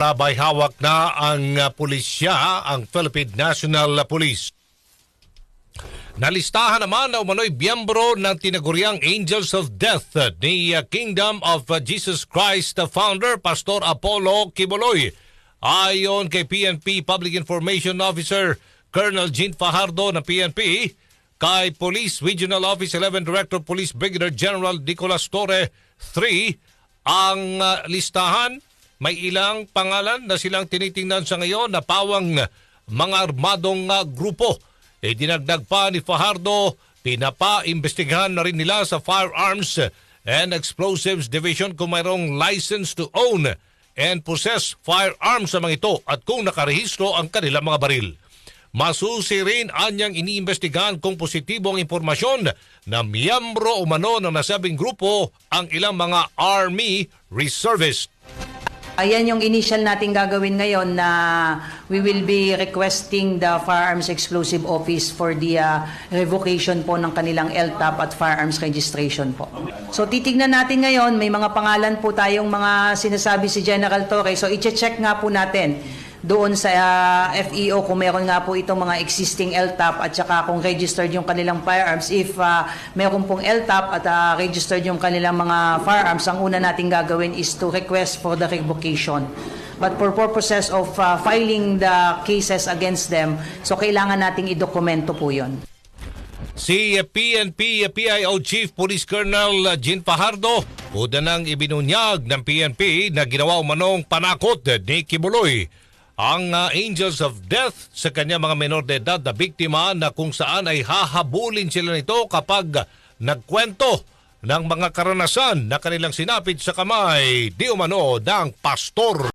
Sabay hawak na ang uh, pulisya, ang Philippine National Police. Nalistahan naman na umano'y biyembro ng tinaguriang Angels of Death ni uh, Kingdom of uh, Jesus Christ uh, founder Pastor Apollo Kiboloy. Ayon kay PNP Public Information Officer Colonel Jean Fajardo ng PNP, kay Police Regional Office 11 Director Police Brigadier General Nicolas Torre 3 ang listahan may ilang pangalan na silang tinitingnan sa ngayon na pawang mga armadong uh, grupo. E dinagdag pa ni Fajardo, pinapa-imbestigahan na rin nila sa Firearms and Explosives Division kung mayroong license to own and possess firearms sa mga ito at kung nakarehistro ang kanilang mga baril. Masusi rin anyang iniimbestigahan kung positibo ang impormasyon na miyembro umano ng nasabing grupo ang ilang mga Army Reservist. Ayan yung initial nating gagawin ngayon na we will be requesting the Firearms Explosive Office for the uh, revocation po ng kanilang LTAP at firearms registration po. So titignan natin ngayon, may mga pangalan po tayong mga sinasabi si General Torre. So i-check nga po natin doon sa uh, FEO kung meron nga po itong mga existing LTAP at saka kung registered yung kanilang firearms. If uh, meron pong LTAP at uh, registered yung kanilang mga firearms, ang una nating gagawin is to request for the revocation. But for purposes of uh, filing the cases against them, so kailangan nating idokumento po yon. Si PNP PIO Chief Police Colonel Jean Fajardo uda nang ibinunyag ng PNP na ginawa umanong panakot ni Kibuloy ang uh, Angels of Death sa kanya mga menor de edad na biktima na kung saan ay hahabulin sila nito kapag nagkwento ng mga karanasan na kanilang sinapit sa kamay di umano ng pastor.